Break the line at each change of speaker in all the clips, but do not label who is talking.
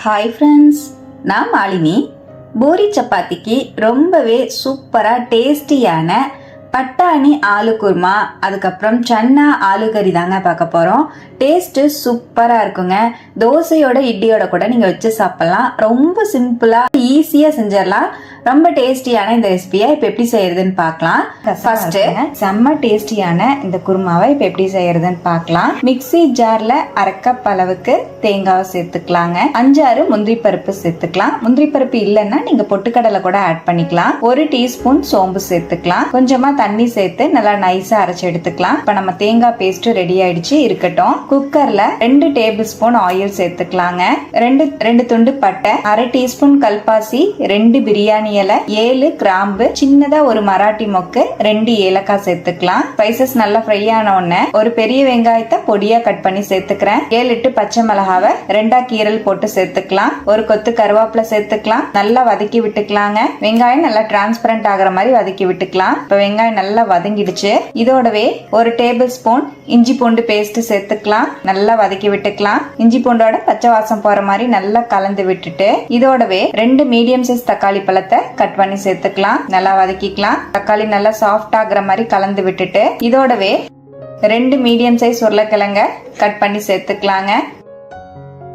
Hi friends நான் மாலினி. பூரி சப்பாத்திக்கு ரொம்பவே சூப்பராக டேஸ்டியான பட்டாணி ஆலு குருமா அதுக்கப்புறம் சன்னா ஆலு கறி தாங்க பார்க்க போகிறோம் டேஸ்ட்டு சூப்பராக இருக்குங்க. தோசையோட இட்லியோட கூட நீங்கள் வச்சு சாப்பிட்லாம். ரொம்ப சிம்பிளாக ஈஸியாக செஞ்சிடலாம். ரொம்ப டேஸ்டியான இந்த ரெசிபியை இப்போ எப்படி செய்யறதுன்னு பார்க்கலாம். ஃபர்ஸ்ட் செம்ம டேஸ்டியான இந்த குருமாவை இப்போ எப்படி செய்யறதுன்னு பார்க்கலாம். மிக்ஸி ஜார்ல அரை கப் அளவுக்கு தேங்காவை சேர்த்துக்கலாங்க. அஞ்சாறு முந்திரி பருப்பு சேர்த்துக்கலாம். முந்திரி பருப்பு இல்லைன்னா நீங்க பொட்டுக்கடலை கூட ஆட் பண்ணிக்கலாம். ஒரு டீஸ்பூன் சோம்பு சேர்த்துக்கலாம். கொஞ்சமா தண்ணி சேர்த்து நல்லா நைஸா அரைச்சு எடுத்துக்கலாம். இப்ப நம்ம தேங்காய் பேஸ்ட் ரெடி ஆயிடுச்சு இருக்கட்டும். குக்கர்ல ரெண்டு டேபிள் ஸ்பூன் ஆயில் சேர்த்துக்கலாங்க. ரெண்டு ரெண்டு துண்டு பட்டை அரை டீஸ்பூன் கல்பாசி ரெண்டு பிரியாணி இலை ஏழு கிராம்பு சின்னதா ஒரு மராட்டி மொக்கு ரெண்டு ஏலக்காய் சேர்த்துக்கலாம். ஸ்பைசஸ் நல்லா ஃப்ரை ஆன உடனே ஒரு பெரிய வெங்காயத்தை பொடியா கட் பண்ணி சேர்த்துக்கிறேன். ஏழு எட்டு பச்சை மிளகாவை ரெண்டா கீரல் போட்டு சேர்த்துக்கலாம். ஒரு கொத்து கருவேப்பிலை சேர்த்துக்கலாம். நல்லா வதக்கி விட்டுக்கலாங்க. வெங்காயம் நல்லா டிரான்ஸ்பரண்ட் ஆகுற மாதிரி வதக்கி விட்டுக்கலாம். இப்ப வெங்காயம் நல்லா வதங்கிடுச்சு. இதோடவே ஒரு டேபிள் ஸ்பூன் இஞ்சி பூண்டு பேஸ்ட் சேர்த்துக்கலாம். நல்லா வதக்கி விட்டுக்கலாம். இஞ்சி பூண்டோட பச்சை வாசம் போற மாதிரி நல்லா கலந்து விட்டுட்டு இதோடவே ரெண்டு மீடியம் சைஸ் தக்காளி பழத்தை கட் பண்ணி சேர்த்துக்கலாம். நல்லா வதக்கிக்கலாம். தக்காளி நல்லா சாஃப்ட் ஆகுற மாதிரி கலந்து விட்டுட்டு இதோடவே ரெண்டு மீடியம் சைஸ் உருளைக்கிழங்க கட் பண்ணி சேர்த்துக்கலாங்க.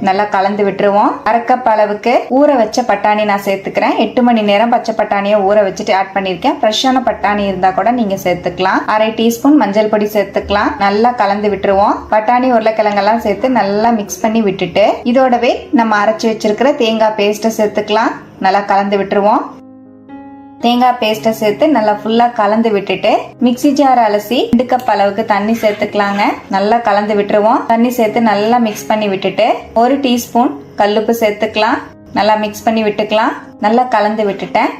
நல்லா கலந்து விட்டுருவோம். அரைக்கப் அளவுக்கு ஊற வச்ச பட்டாணி நான் சேர்த்துக்கிறேன். எட்டு மணி நேரம் பச்சை பட்டாணியை ஊற வச்சுட்டு ஆட் பண்ணியிருக்கேன். ஃப்ரெஷ்ஷான பட்டாணி இருந்தால் கூட நீங்கள் சேர்த்துக்கலாம். அரை டீஸ்பூன் மஞ்சள் பொடி சேர்த்துக்கலாம். நல்லா கலந்து விட்டுருவோம். பட்டாணி உருளைக்கிழங்கெல்லாம் சேர்த்து நல்லா மிக்ஸ் பண்ணி விட்டுட்டு இதோடவே நம்ம அரைச்சி வச்சிருக்கிற தேங்காய் பேஸ்ட்டை சேர்த்துக்கலாம். நல்லா கலந்து விட்டுருவோம். தேங்காய் பேஸ்ட்டை சேர்த்து நல்லா ஃபுல்லாக கலந்து விட்டுட்டு மிக்ஸி ஜார் அலசி ரெண்டு கப் அளவுக்கு தண்ணி சேர்த்துக்கலாங்க. நல்லா கலந்து விட்டுருவோம். தண்ணி சேர்த்து நல்லா மிக்ஸ் பண்ணி விட்டுட்டு ஒரு டீஸ்பூன் கல்லுப்பு சேர்த்துக்கலாம். நல்லா மிக்ஸ் பண்ணி விட்டுக்கலாம். நல்லா கலந்து விட்டுட்டேன்.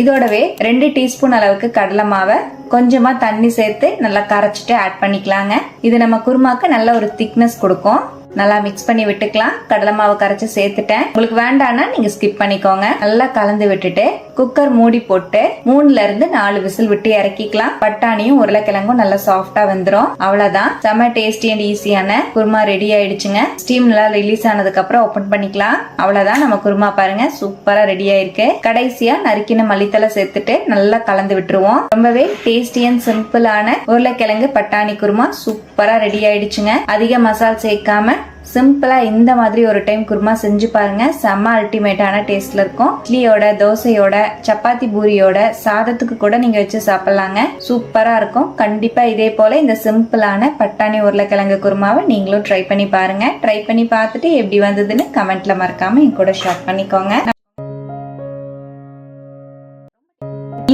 இதோடவே ரெண்டு டீஸ்பூன் அளவுக்கு கடலை மாவை கொஞ்சமா தண்ணி சேர்த்து நல்லா கரைச்சிட்டு ஆட் பண்ணிக்கலாங்க. இது நம்ம குருமாக்கு நல்ல ஒரு திக்னஸ் கொடுக்கும். நல்லா மிக்ஸ் பண்ணி விட்டுக்கலாம். கடலை மாவு கரைச்சி சேர்த்துட்டேன். உங்களுக்கு வேண்டாம்னா நீங்க ஸ்கிப் பண்ணிக்கோங்க. நல்லா கலந்து விட்டுட்டு குக்கர் மூடி போட்டு மூணுல இருந்து நாலு விசில் விட்டு இறக்கிக்கலாம். பட்டாணியும் உருளைக்கிழங்கும் நல்லா சாஃப்டா வந்துடும் அவ்வளவுதான். செம்ம டேஸ்டி அண்ட் ஈஸியான குருமா ரெடி ஆயிடுச்சுங்க. ஸ்டீம் நல்லா ரிலீஸ் ஆனதுக்கு அப்புறம் ஓபன் பண்ணிக்கலாம். அவ்வளவுதான். நம்ம குருமா பாருங்க சூப்பரா ரெடி ஆயிருக்கு. கடைசியா நறுக்கின மல்லித்தலை சேர்த்துட்டு நல்லா கலந்து விட்டுருவோம். ரொம்பவே டேஸ்டி அண்ட் சிம்பிளான உருளைக்கிழங்கு பட்டாணி குருமா சூப்பரா ரெடி ஆயிடுச்சுங்க. அதிக மசால் சேர்க்காம சிம்பிளாக இந்த மாதிரி ஒரு டைம் குருமா செஞ்சு பாருங்க. செம்ம அல்டிமேட்டான டேஸ்ட்டில் இருக்கும். இட்லியோட தோசையோட சப்பாத்தி பூரியோட சாதத்துக்கு கூட நீங்கள் வச்சு சாப்பிட்லாங்க. சூப்பராக இருக்கும். கண்டிப்பாக இதே போல் இந்த சிம்பிளான பட்டாணி உருளைக்கிழங்கு குருமாவை நீங்களும் ட்ரை பண்ணி பாருங்கள் ட்ரை பண்ணி பார்த்துட்டு எப்படி வந்ததுன்னு கமெண்ட்டில் மறக்காமல் என் கூட ஷேர் பண்ணிக்கோங்க.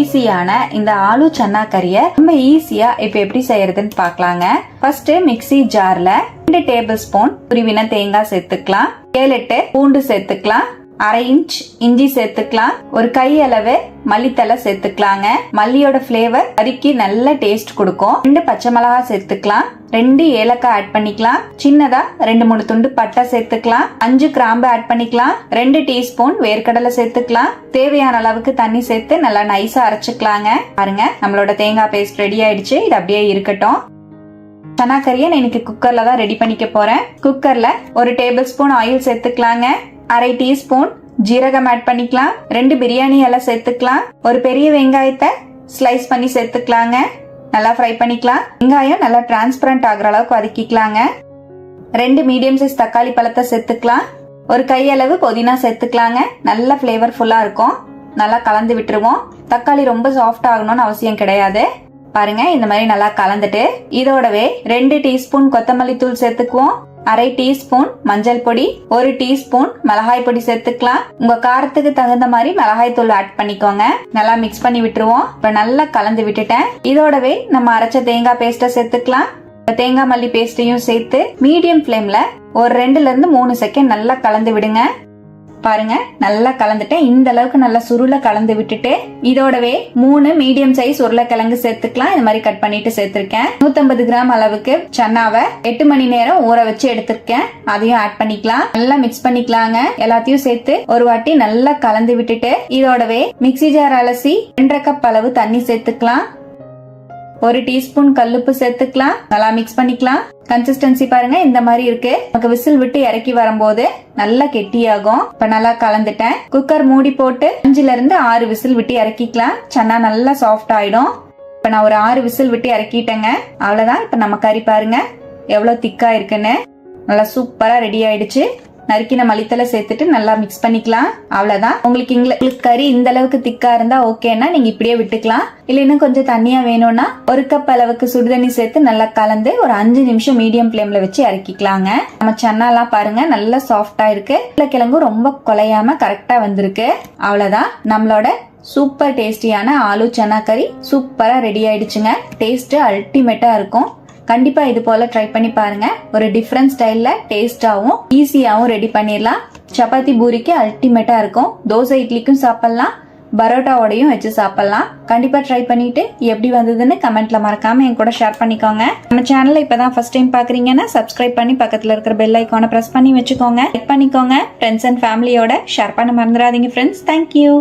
ஈஸியான இந்த ஆலு சன்னா கறியை ரொம்ப ஈஸியா இப்ப எப்படி செய்யறதுன்னு பார்க்கலாங்க ஃபர்ஸ்ட் மிக்ஸி ஜார்ல ரெண்டு டேபிள் ஸ்பூன் துருவின தேங்காய் சேர்த்துக்கலாம். ஏழு எட்டு பூண்டு சேர்த்துக்கலாம். அரை இன்ச் இஞ்சி சேர்த்துக்கலாம். ஒரு கை அளவு மல்லித்தலை சேர்த்துக்கலாங்க. மல்லியோட ஃப்ளேவர் கறிக்கு நல்ல டேஸ்ட் கொடுக்கும். ரெண்டு பச்சை மிளகா சேர்த்துக்கலாம். ரெண்டு ஏலக்காய் ஆட் பண்ணிக்கலாம். சின்னதா ரெண்டு மூணு துண்டு பட்டை சேர்த்துக்கலாம். அஞ்சு கிராம்பு ஆட் பண்ணிக்கலாம். ரெண்டு டீஸ்பூன் வேர்க்கடலை சேர்த்துக்கலாம். தேவையான அளவுக்கு தண்ணி சேர்த்து நல்லா நைஸா அரைச்சுக்கலாங்க. பாருங்க நம்மளோட தேங்காய் பேஸ்ட் ரெடி ஆயிடுச்சு. இது அப்படியே இருக்கட்டும். சனா கறியை நான் இன்னைக்கு குக்கர்ல தான் ரெடி பண்ணிக்க போறேன். குக்கர்ல ஒரு டேபிள் ஸ்பூன் ஆயில் சேர்த்துக்கலாங்க. அரை டீஸ்பூன் ஜீரகம் ஆட் பண்ணிக்கலாம். ரெண்டு பிரியாணி எல்லாம் சேர்த்துக்கலாம். ஒரு பெரிய வெங்காயத்தை ஸ்லைஸ் பண்ணி சேர்த்துக்கலாங்க. நல்லா ஃப்ரை பண்ணிக்கலாம். வெங்காயம் நல்லா டிரான்ஸ்பரண்ட் ஆகுற அளவுக்கு வதக்கிக்கலாங்க. ரெண்டு மீடியம் சைஸ் தக்காளி பழத்தை சேர்த்துக்கலாம். ஒரு கையளவு புதினா சேர்த்துக்கலாங்க. நல்ல ஃப்ளேவர்ஃபுல்லா இருக்கும். நல்லா கலந்து விட்டுருவோம். தக்காளி ரொம்ப சாஃப்ட் ஆகணும்னு அவசியம் கிடையாது. பாருங்க இந்த மாதிரி நல்லா கலந்துட்டு இதோடவே ரெண்டு டீஸ்பூன் கொத்தமல்லி தூள் சேர்த்துக்குவோம். அரை டீஸ்பூன் மஞ்சள் பொடி ஒரு டீஸ்பூன் மிளகாய் பொடி சேர்த்துக்கலாம். உங்க காரத்துக்கு தகுந்த மாதிரி மிளகாய் தூள் ஆட் பண்ணிக்கோங்க. நல்லா மிக்ஸ் பண்ணி விட்டுருவோம். இப்ப நல்லா கலந்து விட்டுட்டேன். இதோடவே நம்ம அரைச்ச தேங்காய் பேஸ்ட்டை சேர்த்துக்கலாம். தேங்காய் மல்லி பேஸ்டையும் சேர்த்து மீடியம் ஃப்ளேம்ல ஒரு ரெண்டுல இருந்து மூணு செகண்ட் நல்லா கலந்து விடுங்க. பாருங்க நல்லா கலந்துட்டேன். இந்த அளவுக்கு நல்லா சுருள கலந்து விட்டுட்டு இதோடவே மூணு மீடியம் சைஸ் உருளைக்கிழங்கு சேர்த்துக்கலாம். இந்த மாதிரி கட் பண்ணிட்டு சேர்த்திருக்கேன். 150 கிராம் அளவுக்கு சன்னாவை எட்டு மணி நேரம் ஊற வச்சு எடுத்திருக்கேன். அதையும் ஆட் பண்ணிக்கலாம். நல்லா மிக்ஸ் பண்ணிக்கலாங்க. எல்லாத்தையும் சேர்த்து ஒரு வாட்டி நல்லா கலந்து விட்டுட்டு இதோடவே மிக்ஸி ஜார் அலசி ரெண்டரை கப் அளவு தண்ணி சேர்த்துக்கலாம். ஒரு டீஸ்பூன் கல்லுப்பு சேர்த்துக்கலாம். நல்லா மிக்ஸ் பண்ணிக்கலாம். கன்சிஸ்டன்சி பாருங்க இந்த மாதிரி இருக்கு. நமக்கு விசில் விட்டு இறக்கி வரும்போது நல்லா கெட்டியாகும். இப்ப நல்லா கலந்துட்டேன். குக்கர் மூடி போட்டு அஞ்சுல இருந்து ஆறு விசில் விட்டு இறக்கிக்கலாம். சன்னா நல்லா சாஃப்ட் ஆயிடும். இப்ப நான் ஒரு ஆறு விசில் விட்டு இறக்கிட்டேங்க. அவ்வளவுதான். இப்ப நம்ம கறி பாருங்க எவ்வளவு திக்கா இருக்குன்னு. நல்லா சூப்பரா ரெடி ஆயிடுச்சு. நறுக்கின மளித்தலை சேர்த்துட்டு நல்லா மிக்ஸ் பண்ணிக்கலாம். அவ்வளவுதான். உங்களுக்கு இங்க- உங்களுக்கு கறி இந்த அளவுக்கு திக்கா இருந்தா ஓகேன்னா நீங்க இப்படியே விட்டுக்கலாம். இல்லைன்னா இன்னும் கொஞ்சம் தண்ணியா வேணும்னா ஒரு கப் அளவுக்கு சுடுதண்ணி சேர்த்து நல்லா கலந்து ஒரு அஞ்சு நிமிஷம் மீடியம் ஃப்ளேம்ல வச்சு இறக்கிக்கலாங்க. நம்ம சன்னாலாம் பாருங்க நல்லா சாஃப்டா இருக்கு. உருளைக்கிழங்கும் ரொம்ப குலையாம கரெக்டா வந்திருக்கு. அவ்வளவுதான். நம்மளோட சூப்பர் டேஸ்டியான ஆலு சன்னா கறி சூப்பரா ரெடி ஆயிடுச்சுங்க. டேஸ்ட் அல்டிமேட்டா இருக்கும். கண்டிப்பா இது போல ட்ரை பண்ணி பாருங்க. ஒரு டிஃப்ரெண்ட் ஸ்டைல்ல டேஸ்டாவும் ஈஸியாவும் ரெடி பண்ணிடலாம் சப்பாத்தி பூரிக்கு அல்டிமேட்டா இருக்கும். தோசை இட்லிக்கும் சாப்பிடலாம். பரோட்டாவோடையும் வச்சு சாப்பிடலாம். கண்டிப்பா ட்ரை பண்ணிட்டு எப்படி வந்ததுன்னு கமெண்ட்ல மறக்காம என் கூட ஷேர் பண்ணிக்கோங்க. நம்ம சேனல்ல இப்பதான் ஃபர்ஸ்ட் டைம் பாக்குறீங்கன்னா சப்ஸ்கிரைப் பண்ணி பக்கத்துல இருக்கிற பெல் ஐக்கானை பிரஸ் பண்ணி வச்சுக்கோங்க. லைக் பண்ணிக்கோங்க. ஃப்ரெண்ட்ஸ் அண்ட் ஃபேமிலியோட ஷேர் பண்ண மறந்துடாதீங்க ஃப்ரெண்ட்ஸ் தேங்க்யூ